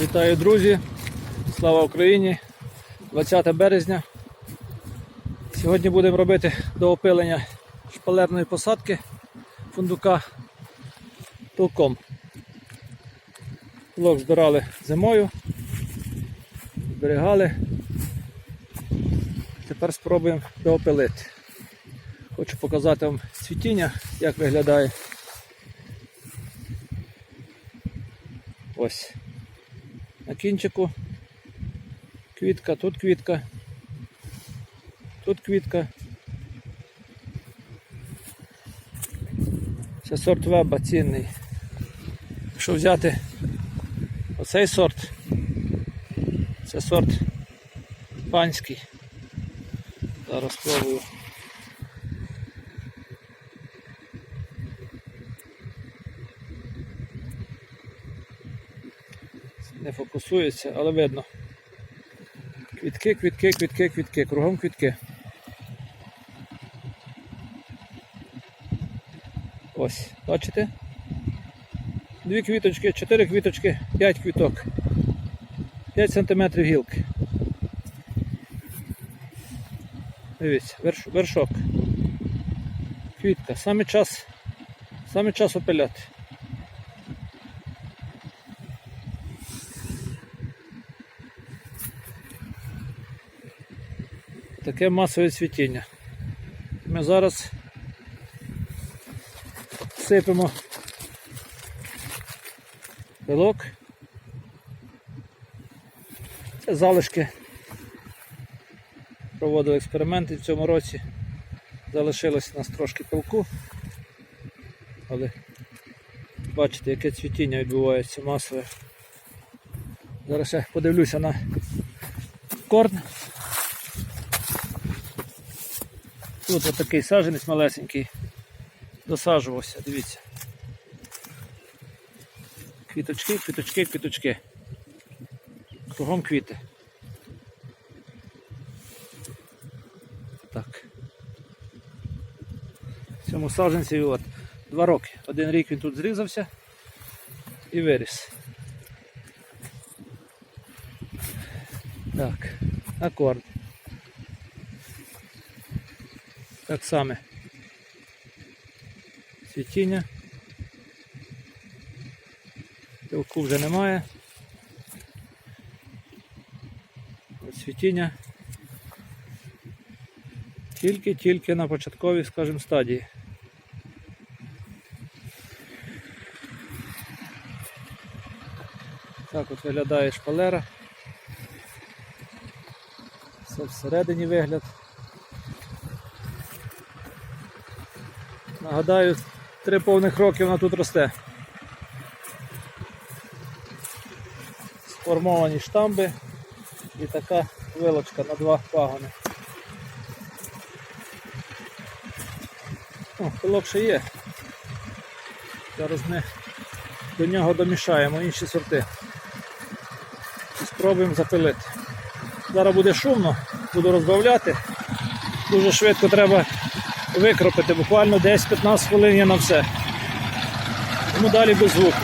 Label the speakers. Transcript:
Speaker 1: Вітаю, друзі! Слава Україні! 20 березня. Сьогодні будемо робити доопилення шпалерної посадки фундука толком. Лок збирали зимою, зберігали. Тепер спробуємо доопилити. Хочу показати вам цвітіння, як виглядає. Ось. На кінчику квітка, тут квітка, тут квітка. Це сорт веба цінний. Якщо взяти оцей сорт, це сорт панський. Зараз спробую. Не фокусується, але видно. Квітки, квітки, квітки, квітки, кругом квітки. Ось, бачите? Дві квіточки, чотири квіточки, п'ять квіток. 5 сантиметрів гілки. Дивіться, верш, вершок. Квітка. Саме час, саме час опиляти. Таке масове цвітіння. Ми зараз сипемо пилок. Це залишки. Проводили експерименти в цьому році. Залишилось у нас трошки пилку. Але бачите, яке цвітіння відбувається масове. Зараз ще подивлюся на корн. Тут отакий саджанець малесенький. Досаджувався, дивіться. Квіточки, квіточки, квіточки. Кругом квіти. Так. Цьому саджанці от, два роки. Один рік він тут зрізався і виріс. Так, акорд. Так само. Світіння. Пилку вже немає. Ось Світіння. Тільки-тільки на початковій, скажімо, стадії. Так от виглядає шпалера. Це всередині вигляд. Нагадаю, три повних роки вона тут росте. Сформовані штамби і така вилочка на два пагони. О, пилок ще є. Зараз ми до нього домішаємо інші сорти. І спробуємо запилити. Зараз буде шумно, буду розбавляти. Дуже швидко треба викропити, буквально 10-15 хвилин є на все. Тому далі без звуку.